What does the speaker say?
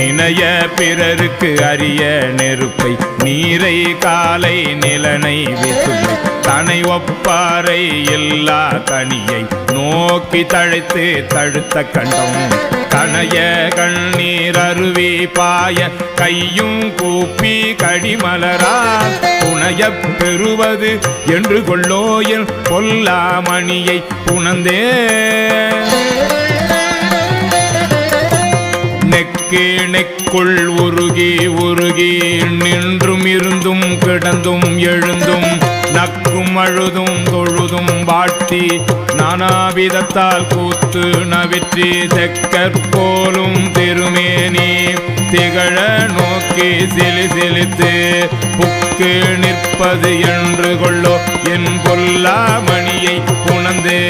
நினைய பிறருக்கு அரிய நெருப்பை நீரை காலை நிலனை விசுமை தனை ஒப்பாரை எல்லா கனியை நோக்கி தழைத்து தழுத்த கண்டம். கனைய கண்ணீர் அருவி பாய கையும் கூப்பி கடிமலரா புனையப் பெறுவது என்று கொள்ளோயில் பொல்லாமணியை புணந்தே நெக்கு உருகி உருகி நின்றும் இருந்தும் கிடந்தும் எழுந்தும் நக்கும் அழுதும் தொழுதும் வாட்டி நானாவிதத்தால் கூத்து நவிற்றி தெக்கற்போலும் திருமேனி திகழ நோக்கி சிலி சிலித்து புக்கு நிற்பது என்று கொள்ளோ. என் பொல்லா மணியை புணந்தே